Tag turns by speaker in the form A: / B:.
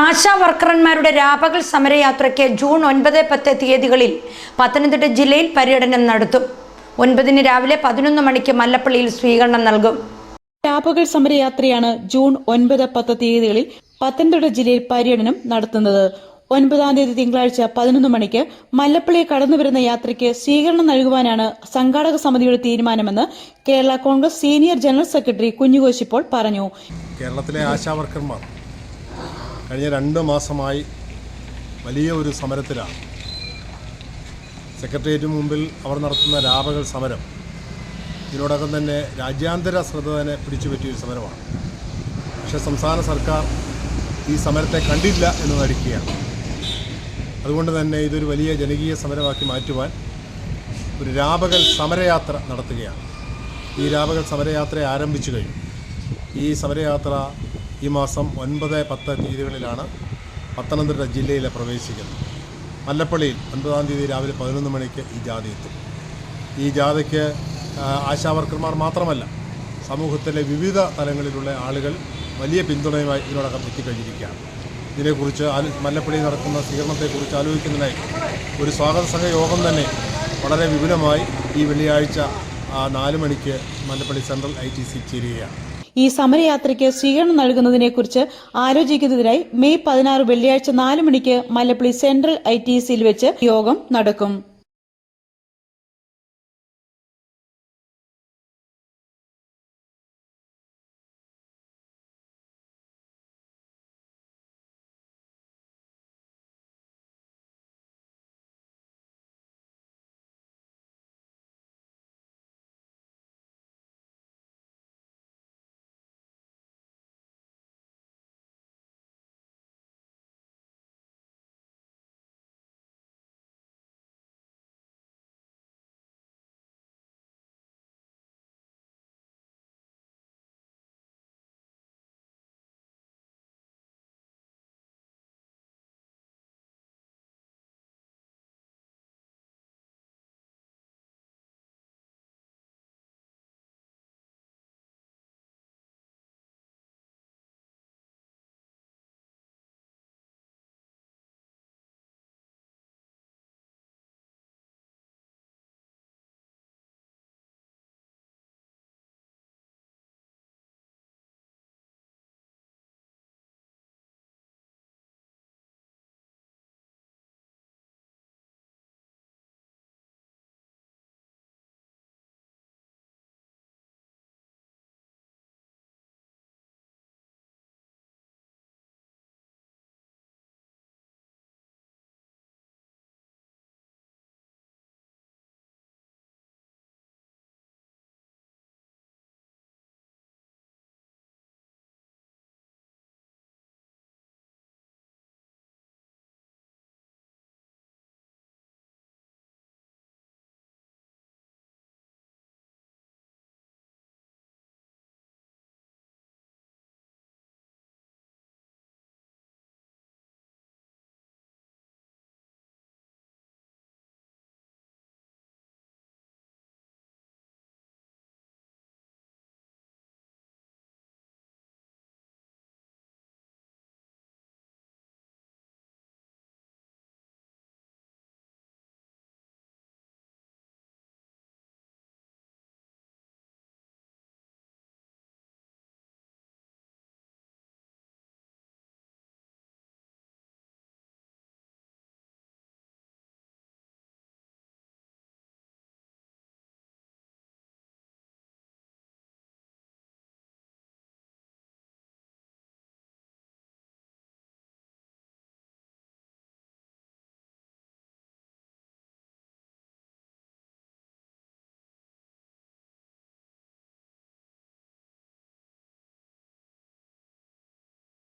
A: ASHA വർക്കർമാരുടെ രാപകൽ സമരയാത്രയ്ക്ക് June ഒൻപത് പത്ത് തീയതികളിൽ പത്തനംതിട്ട ജില്ലയിൽ പര്യടനം നടത്തും. ഒൻപതിന് രാവിലെ പതിനൊന്ന് മണിക്ക് മല്ലപ്പള്ളിയിൽ സ്വീകരണം നൽകും.
B: രാപകൽ സമരയാത്രയാണ് ജൂൺ ഒൻപത് പത്ത് തീയതികളിൽ പത്തനംതിട്ട ജില്ലയിൽ പര്യടനം നടത്തുന്നത്. ഒൻപതാം തീയതി തിങ്കളാഴ്ച പതിനൊന്ന് മണിക്ക് മല്ലപ്പള്ളിയെ കടന്നു വരുന്ന യാത്രയ്ക്ക് സ്വീകരണം നൽകുവാനാണ് സംഘാടക സമിതിയുടെ തീരുമാനമെന്ന് Kerala Congress senior general secretary കുഞ്ഞുകോശിപ്പോൾ പറഞ്ഞു.
C: കേരളത്തിലെ ആശാ വർക്കർമാർ കഴിഞ്ഞ രണ്ട് മാസമായി വലിയ ഒരു സമരത്തിലാണ്. സെക്രട്ടേറിയറ്റ് മുമ്പിൽ അവർ നടത്തുന്ന രാപകൽ സമരം ഇതിനോടകം തന്നെ രാജ്യാന്തര ശ്രദ്ധ തന്നെ പിടിച്ചുപറ്റിയൊരു സമരമാണ്. പക്ഷേ സംസ്ഥാന സർക്കാർ ഈ സമരത്തെ കണ്ടില്ല എന്ന് നടിക്കുകയാണ്. അതുകൊണ്ട് തന്നെ ഇതൊരു വലിയ ജനകീയ സമരമാക്കി മാറ്റുവാൻ ഒരു രാപകൽ സമരയാത്ര നടത്തുകയാണ്. ഈ രാപകൽ സമരയാത്ര ആരംഭിച്ചു കഴിഞ്ഞു. ഈ സമരയാത്ര ഈ മാസം ഒൻപത് പത്ത് തീയതികളിലാണ് പത്തനംതിട്ട ജില്ലയിലെ പ്രവേശിക്കുന്നത്. മല്ലപ്പള്ളിയിൽ ഒൻപതാം തീയതി രാവിലെ പതിനൊന്ന് മണിക്ക് ഈ ജാഥ എത്തും. ഈ ജാഥയ്ക്ക് ആശാവർക്കർമാർ മാത്രമല്ല സമൂഹത്തിലെ വിവിധ തലങ്ങളിലുള്ള ആളുകൾ വലിയ പിന്തുണയുമായി ഇതിനോടകം എത്തിക്കഴിഞ്ഞിരിക്കുകയാണ്. ഇതിനെക്കുറിച്ച് മല്ലപ്പള്ളിയിൽ നടക്കുന്ന സ്വീകരണത്തെക്കുറിച്ച് ആലോചിക്കുന്നതിനായി ഒരു സ്വാഗത സംഘ യോഗം തന്നെ വളരെ വിപുലമായി ഈ വെള്ളിയാഴ്ച നാല് മണിക്ക് Mallappally central I T C ചേരുകയാണ്.
B: ഈ സമരയാത്രയ്ക്ക് സ്വീകരണം നൽകുന്നതിനെക്കുറിച്ച് ആലോചിക്കുന്നതിനായി മെയ് പതിനാറ് വെള്ളിയാഴ്ച നാല് മണിക്ക് മല്ലപ്പള്ളി സെൻട്രൽ ഐ ടി സിയിൽ വെച്ച് യോഗം നടക്കും.